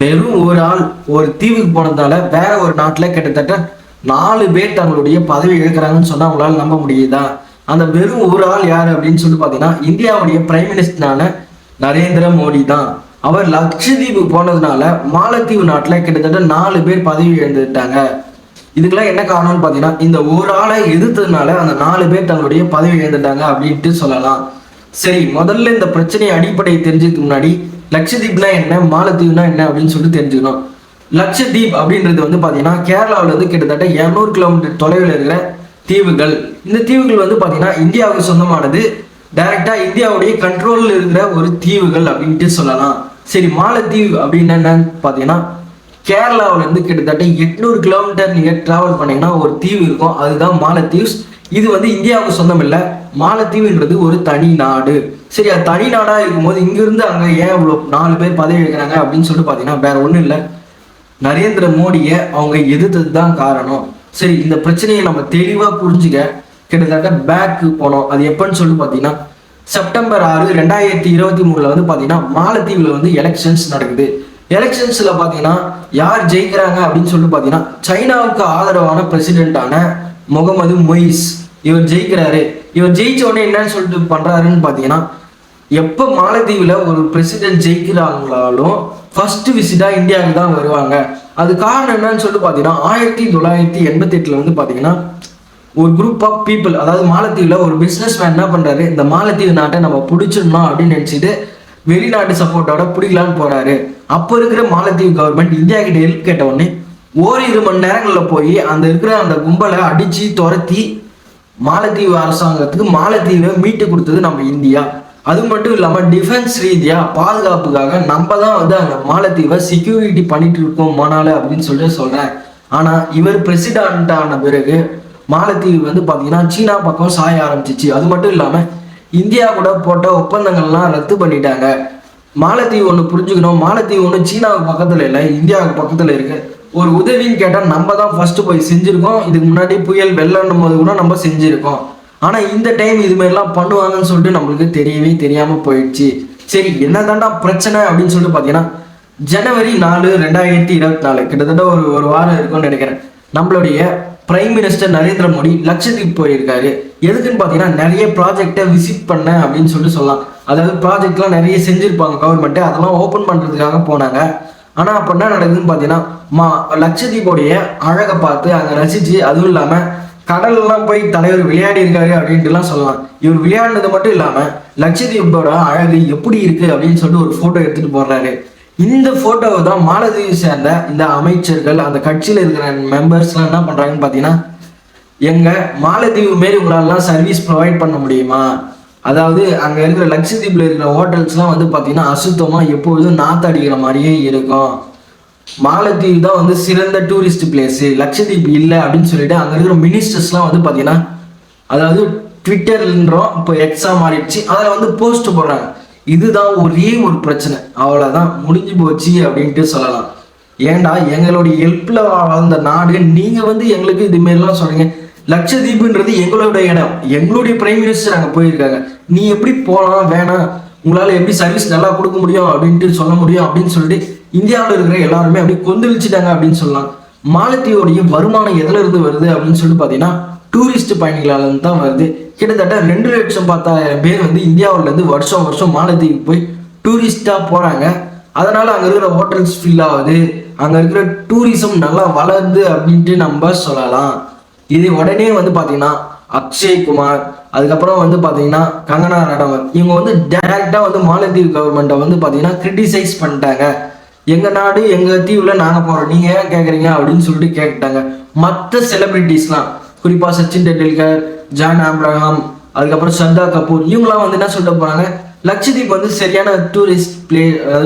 வெறும் ஒரு ஆள் ஒரு தீவுக்கு போனதால வேற ஒரு நாட்டில் கிட்டத்தட்ட நாலு பேர் தங்களுடைய பதவி இழக்கிறாங்கன்னு சொன்னால் அவங்களால நம்ப முடியுதா? அந்த வெறும் ஒரு ஆள் யார் அப்படின்னு சொல்லி பார்த்தீங்கன்னா இந்தியாவுடைய பிரைம் மினிஸ்டரான நரேந்திர மோடி தான். அவர் லட்சத்தீவு போனதுனால மாலத்தீவு நாட்டில் கிட்டத்தட்ட நாலு பேர் பதவி இழந்துட்டாங்க. இதுக்கெல்லாம் என்ன காரணம்னு பார்த்தீங்கன்னா இந்த ஒரு ஆளை எதிர்த்ததுனால அந்த நாலு பேர் தங்களுடைய பதவி இழந்துட்டாங்க அப்படின்ட்டு சொல்லலாம். சரி முதல்ல இந்த பிரச்சனையை அடிப்படையை தெரிஞ்சதுக்கு முன்னாடி லட்சத்தீப்னா என்ன மாலத்தீவுனா என்ன அப்படின்னு சொல்லிட்டு தெரிஞ்சுக்கணும். லட்சத்தீப் அப்படின்றது வந்து பார்த்தீங்கன்னா கேரளாவில் வந்து கிட்டத்தட்ட 200 கிலோமீட்டர் தொலைவில் இருக்கிற தீவுகள். இந்த தீவுகள் வந்து பார்த்தீங்கன்னா இந்தியாவுக்கு சொந்தமானது. டைரக்டா இந்தியாவுடைய கண்ட்ரோலில் இருக்கிற ஒரு தீவுகள் அப்படின்ட்டு சொல்லலாம். சரி மாலத்தீவு அப்படின்னு என்னன்னு பார்த்தீங்கன்னா கேரளாவிலேருந்து கிட்டத்தட்ட எட்நூறு கிலோமீட்டர் நீங்கள் டிராவல் பண்ணீங்கன்னா ஒரு தீவு இருக்கும். அதுதான் மாலத்தீவ்ஸ் இது வந்து இந்தியாவுக்கு சொந்தம் இல்லை மாலத்தீவுன்றது ஒரு தனி நாடு. சரி அது தனி நாடா இருக்கும்போது இங்க இருந்து அங்க ஏன் இவ்வளவு நாலு பேர் பதவி எடுக்கிறாங்க அப்படின்னு சொல்லிட்டு பாத்தீங்கன்னா வேற ஒண்ணும் இல்ல. நரேந்திர மோடியை அவங்க எதிர்த்தது தான் காரணம். சரி இந்த பிரச்சனையை நம்ம தெளிவா புரிஞ்சுக்க கிட்டத்தட்ட பேக்கு போனோம். அது எப்பன்னு சொல்லி பார்த்தீங்கன்னா செப்டம்பர் ஆறு ரெண்டாயிரத்தி இருபத்தி மூணுல வந்து பார்த்தீங்கன்னா மாலத்தீவில் வந்து எலெக்ஷன்ஸ் நடக்குது. எலெக்ஷன்ஸ்ல பார்த்தீங்கன்னா யார் ஜெயிக்கிறாங்க அப்படின்னு சொல்லி பார்த்தீங்கன்னா சைனாவுக்கு ஆதரவான பிரசிடென்ட்டான முகமது மொய்ஸ். இவர் ஜெயிக்கிறாரு. இவர் ஜெயிச்ச உடனே என்னன்னு சொல்லிட்டு பண்றாருன்னு பார்த்தீங்கன்னா எப்போ மாலத்தீவில் ஒரு பிரசிடென்ட் ஜெயிக்கிறாங்களாலும் ஃபர்ஸ்ட் விசிட்டாக இந்தியாவுக்கு தான் வருவாங்க. அது காரணம் என்னன்னு சொல்லிட்டு பார்த்தீங்கன்னா ஆயிரத்தி தொள்ளாயிரத்தி எண்பத்தி வந்து பார்த்தீங்கன்னா ஒரு குரூப் ஆஃப் பீப்புள் அதாவது மாலத்தீவில் ஒரு பிஸ்னஸ் மேன் என்ன பண்ணுறாரு இந்த மாலத்தீவு நாட்டை நம்ம பிடிச்சிடணும் அப்படின்னு நினச்சிட்டு வெளிநாட்டு சப்போர்ட்டோட பிடிக்கலான்னு போகிறாரு அப்போ இருக்கிற மாலத்தீவு கவர்மெண்ட் இந்தியா கிட்ட ஹெல்ப் கேட்ட உடனே ஓரிரு மணி நேரங்களில் போய் அந்த இருக்கிற அந்த கும்பலை அடித்து துரத்தி மாலத்தீவு அரசாங்கத்துக்கு மாலத்தீவை மீட்டு கொடுத்தது நம்ம இந்தியா. அது மட்டும் இல்லாமல் டிஃபென்ஸ் ரீதியாக பாதுகாப்புக்காக நம்ம தான் வந்து அந்த மாலத்தீவை செக்யூரிட்டி பண்ணிட்டு இருக்கோம் மோனால அப்படின்னு சொல்லிட்டு சொல்கிறேன் ஆனால் இவர் பிரசிடண்ட் ஆன பிறகு மாலத்தீவு வந்து பார்த்தீங்கன்னா சீனா பக்கம் சாய ஆரம்பிச்சிச்சு. அது மட்டும் இல்லாமல் இந்தியா கூட போட்ட ஒப்பந்தங்கள்லாம் ரத்து பண்ணிட்டாங்க. மாலத்தீவு ஒன்று புரிஞ்சுக்கணும். மாலத்தீவு ஒன்று சீனாவுக்கு பக்கத்தில் இல்லை இந்தியாவுக்கு பக்கத்தில் இருக்கு. ஒரு உதவின்னு கேட்டால் நம்ம தான் ஃபர்ஸ்ட் போய் செஞ்சுருக்கோம். இதுக்கு முன்னாடி புயல் வெள்ளம் போது கூட நம்ம செஞ்சுருக்கோம். ஆனால் இந்த டைம் இது மாதிரிலாம் பண்ணுவாங்கன்னு சொல்லிட்டு நம்மளுக்கு தெரியவே தெரியாமல் போயிடுச்சு. சரி என்ன தாண்டா பிரச்சனை அப்படின்னு சொல்லிட்டு பார்த்தீங்கன்னா ஜனவரி நாலு ரெண்டாயிரத்தி இருபத்தி நாலு கிட்டத்தட்ட ஒரு ஒரு வாரம் இருக்கும்னு நினைக்கிறேன். நம்மளுடைய பிரைம் மினிஸ்டர் நரேந்திர மோடி லட்சத்தீப் போயிருக்காரு. எதுக்குன்னு பார்த்தீங்கன்னா நிறைய ப்ராஜெக்டை விசிட் பண்ண அப்படின்னு சொல்லிட்டு சொல்லலாம். அதாவது ப்ராஜெக்ட்லாம் நிறைய செஞ்சுருப்பாங்க கவர்மெண்ட் அதெல்லாம் ஓப்பன் பண்ணுறதுக்காக போனாங்க. ஆனால் அப்போ என்ன நடக்குதுன்னு பார்த்தீங்கன்னா மா லட்சத்தீபோடைய அழகை பார்த்து அதை ரசித்து அதுவும் இல்லாமல் கடல்லாம் போய் தலைவர் விளையாடி இருக்காரு அப்படின்ட்டுலாம் சொல்லலாம். இவர் விளையாடினது மட்டும் இல்லாமல் லட்சத்தீபோட அழகு எப்படி இருக்கு அப்படின்னு சொல்லிட்டு ஒரு ஃபோட்டோ எடுத்துட்டு போடுறாரு இந்த ஃபோட்டோவை தான் மாலதீவை சேர்ந்த இந்த அமைச்சர்கள் அந்த கட்சியில் இருக்கிற மெம்பர்ஸ்லாம் என்ன பண்ணுறாங்கன்னு பார்த்தீங்கன்னா எங்கள் மாலத்தீவு மாரி உங்களாலாம் சர்வீஸ் ப்ரொவைட் பண்ண முடியுமா? அதாவது அங்கே இருக்கிற லட்சத்தீவுல இருக்கிற ஹோட்டல்ஸ்லாம் வந்து பார்த்தீங்கன்னா அசுத்தமாக எப்பொழுதும் நாத்து அடிக்கிற மாதிரியே இருக்கும். மாலத்தீவு தான் வந்து சிறந்த டூரிஸ்ட் பிளேஸ் லட்சத்தீப் இல்லை அப்படின்னு சொல்லிட்டு அங்கே இருக்கிற மினிஸ்டர்ஸ்லாம் வந்து பார்த்தீங்கன்னா அதாவது ட்விட்டர்ன்றோம் இப்போ எக்ஸாம் மாறிடுச்சு. அதில் வந்து போஸ்ட் போடுறாங்க. இதுதான் ஒரே ஒரு பிரச்சனை. அவ்வளோதான் முடிஞ்சு போச்சு அப்படின்ட்டு சொல்லலாம். ஏண்டா எங்களுடைய ஹெல்ப்பில் வளர்ந்த நாடு. நீங்கள் வந்து எங்களுக்கு இது சொல்கிறீங்க சொல்றீங்க. லட்சத்தீவுன்றது எங்களோட இடம். எங்களுடைய பிரைம் மினிஸ்டர் அங்கே போயிருக்காங்க. நீ எப்படி போகலாம் வேணாம். உங்களால் எப்படி சர்வீஸ் நல்லா கொடுக்க முடியும் அப்படின்ட்டு சொல்ல முடியும் அப்படின்னு சொல்லிட்டு இந்தியாவில் இருக்கிற எல்லாருமே அப்படி கொந்தளிச்சிட்டாங்க அப்படின்னு சொல்லலாம். மாலத்தீவுடைய வருமானம் எதுல இருந்து வருது அப்படின்னு சொல்லிட்டு பார்த்தீங்கன்னா டூரிஸ்ட் பயணிகளால இருந்து தான் வருது. கிட்டத்தட்ட ரெண்டு லட்சம் பத்தாயிரம் பேர் வந்து இந்தியாவுல இருந்து வருஷம் வருஷம் மாலத்தீவுக்கு போய் டூரிஸ்டா போறாங்க. அதனால அங்க இருக்கிற ஹோட்டல்ஸ் ஃபில் ஆகுது. அங்க இருக்கிற டூரிசம் நல்லா வளருது அப்படின்ட்டு நம்ம சொல்லலாம். இது உடனே வந்து பாத்தீங்கன்னா அக்ஷய் குமார் அதுக்கப்புறம் வந்து பாத்தீங்கன்னா கங்கனா ரனவத் இவங்க வந்து டைரக்டா வந்து மாலத்தீவு கவர்மெண்ட்டை வந்து பாத்தீங்கன்னா கிரிட்டிசைஸ் பண்ணிட்டாங்க. எங்கள் நாடு எங்கள் தீவில் நாங்கள் போகிறோம் நீங்கள் ஏன் கேட்குறீங்க அப்படின்னு சொல்லிட்டு கேட்டாங்க மற்ற செலிபிரிட்டிஸ்லாம் குறிப்பாக சச்சின் டெண்டுல்கர் ஜான் ஆப்ரஹாம் அதுக்கப்புறம் ஸ்ரத்தா கபூர் இவங்களாம் வந்து என்ன சொல்லிட்டு போகிறாங்க லட்சதீப் வந்து சரியான டூரிஸ்ட் பிளே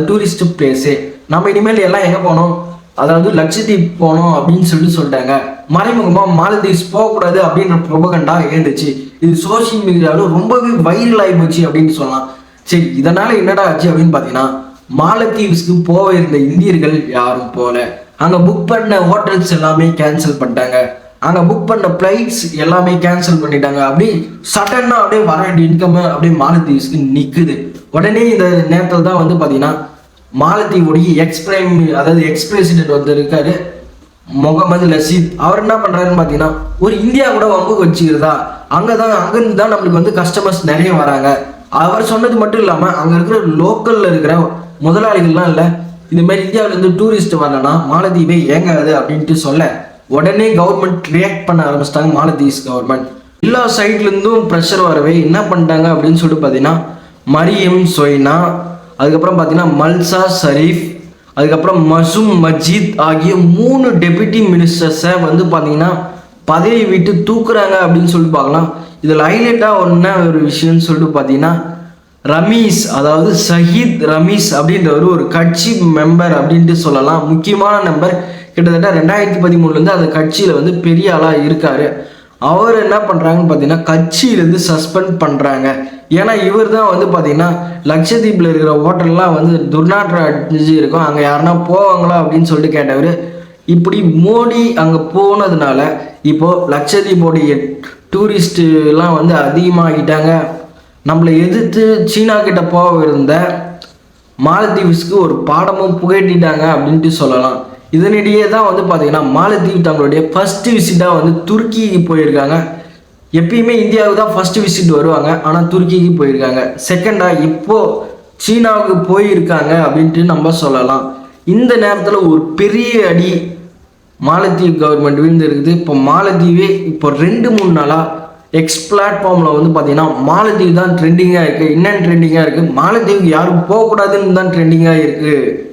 டூரிஸ்ட் பிளேஸு நம்ம இனிமேல் எல்லாம் எங்கே போனோம் அதாவது லட்சத்தீப் போனோம் அப்படின்னு சொல்லிட்டு சொல்லிட்டாங்க. மறைமுகமாக மாலத்தீவ்ஸ் போகக்கூடாது அப்படின்ற புரபகண்டா எழுந்துச்சு இது சோஷியல் மீடியாவில் ரொம்பவே வைரல் ஆகி போச்சு அப்படின்னு சொல்லலாம். சரி இதனால் என்னடா ஆச்சு அப்படின்னு பார்த்தீங்கன்னா மாலத்தீவ்ஸ்க்கு போக இருந்த இந்தியர்கள் யாரும் போல. அங்கே புக் பண்ண ஹோட்டல்ஸ் எல்லாமே கேன்சல் பண்ணிட்டாங்க. அங்கே புக் பண்ண ஃப்ளைட்ஸ் எல்லாமே கேன்சல் பண்ணிட்டாங்க. அப்படி சடனாக அப்படியே வர வேண்டிய இன்கம் அப்படியே மாலத்தீவ்ஸ்க்கு நிற்குது உடனே இந்த நேரத்தில் தான் வந்து பார்த்தீங்கன்னா மாலத்தீவுடைய எக்ஸ் பிரைம் அதாவது எக்ஸ் பிரசிடென்ட் வந்து இருக்காரு முகமது லசீத் அவர் என்ன பண்ணுறாருன்னு பார்த்தீங்கன்னா ஒரு இந்தியா கூட வம்பு வச்சுக்கிறதா? அங்கதான் அங்கேருந்து தான் நம்மளுக்கு வந்து கஸ்டமர்ஸ் நிறைய வராங்க. அவர் சொன்னது மட்டும் இல்லாமல் அங்கே இருக்கிற லோக்கலில் இருக்கிற முதலாளிகள்லாம் இல்லை. இந்த மாதிரி இந்தியாவுல டூரிஸ்ட் வரலன்னா மாலத்தீவே ஏங்காது அப்படின்ட்டு சொல்ல உடனே கவர்மெண்ட் ரியாக்ட் பண்ண ஆரம்பிச்சிட்டாங்க மாலத்தீவ்ஸ் கவர்மெண்ட் எல்லா சைட்லேருந்தும் ப்ரெஷர் வரவே என்ன பண்ணிட்டாங்க அப்படின்னு சொல்லிட்டு பார்த்தீங்கன்னா மரியம் சொய்னா அதுக்கப்புறம் பார்த்தீங்கன்னா மல்சா ஷரீஃப் அதுக்கப்புறம் மசூம் மஜீத் ஆகிய மூணு டெபுட்டி மினிஸ்டர்ஸை வந்து பார்த்தீங்கன்னா பதவி விட்டு தூக்குறாங்க அப்படின்னு சொல்லிட்டு பார்க்கலாம். இதில் ஹைலைட்டாக ஒன்று ஒரு விஷயம்னு சொல்லிட்டு பார்த்தீங்கன்னா ரமீஸ் அதாவது ஷஹீத் ரமீஸ் அப்படின்றவர் ஒரு கட்சி மெம்பர் அப்படின்ட்டு சொல்லலாம். முக்கியமான நம்பர் கிட்டத்தட்ட ரெண்டாயிரத்தி பதிமூணுலேருந்து அந்த கட்சியில் வந்து பெரிய ஆளாக இருக்கார். அவர் என்ன பண்ணுறாங்கன்னு பார்த்தீங்கன்னா கட்சியிலேருந்து சஸ்பெண்ட் பண்ணுறாங்க ஏன்னா இவர் தான் வந்து பார்த்தீங்கன்னா லட்சத்தீப்பில் இருக்கிற ஹோட்டல்லாம் வந்து துர்நாற்றம் அடிஞ்சு இருக்கும். அங்கே யாருன்னா போவாங்களா அப்படின்னு சொல்லிட்டு கேட்டவர் இப்படி மோடி அங்கே போனதுனால இப்போது லட்சத்தீபோடைய டூரிஸ்ட்டுலாம் வந்து அதிகமாகிட்டாங்க. நம்மளை எதிர்த்து சீனா கிட்ட போக இருந்த மாலத்தீவ்ஸ்க்கு ஒரு பாடமும் புகட்டிட்டாங்க அப்படின்ட்டு சொல்லலாம். இதனிடையே தான் வந்து பார்த்தீங்கன்னா மாலத்தீவ் தங்களுடைய ஃபர்ஸ்ட் விசிட்டாக வந்து துருக்கிக்கு போயிருக்காங்க. எப்பயுமே இந்தியாவுக்கு தான் ஃபர்ஸ்ட் விசிட் வருவாங்க. ஆனால் துருக்கிக்கு போயிருக்காங்க. செகண்டாக இப்போ சீனாவுக்கு போயிருக்காங்க அப்படின்ட்டு நம்ம சொல்லலாம். இந்த நேரத்தில் ஒரு பெரிய அடி மாலத்தீவ் கவர்மெண்ட் விழுந்திருக்குது. இப்போ மாலத்தீவே இப்போ ரெண்டு மூணு நாளாக எக்ஸ் பிளாட்ஃபார்மில் வந்து பார்த்தீங்கன்னா மாலத்தீவு தான் ட்ரெண்டிங்காக இருக்குது என்னென்னு ட்ரெண்டிங்காக இருக்குது மாலத்தீவுக்கு யாரும் போகக்கூடாதுன்னு தான் ட்ரெண்டிங்காக இருக்குது